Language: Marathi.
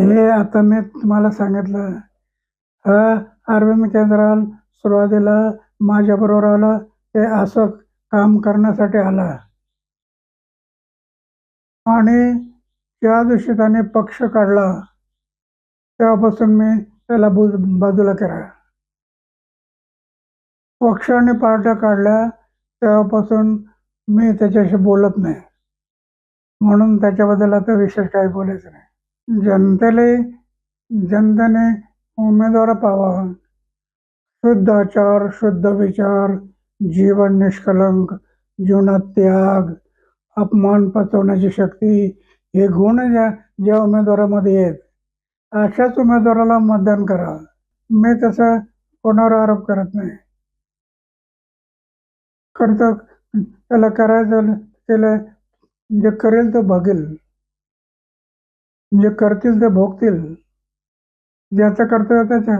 हे आता मी तुम्हाला सांगितलं. हा अरविंद केजरीवाल सुरुवातीला माझ्याबरोबर आलं. ते असं काम करण्यासाठी आला. आणि त्या दिवशी त्याने पक्ष काढला. तेव्हापासून मी त्याला बुज बाजूला केला. पक्ष आणि पार्ट्या काढल्या. तेव्हापासून मी त्याच्याशी बोलत नाही. म्हणून त्याच्याबद्दल आता विशेष काही बोलायचं नाही. जनतेला जनतेने उमेदवार पावा. शुद्ध आचार शुद्ध विचार जीवन निष्कलंक जीवनात त्याग अपमान पचवण्याची शक्ती हे गुण ज्या ज्या उमेदवारामध्ये आहेत अशाच उमेदवाराला मतदान करा. मी तसं कोणावर आरोप करत नाही. करतो त्याला करायचं त्याला जे करेल तो बघेल. जे करतील ते भोगतील. ज्याचं कर्तव्य त्याच्या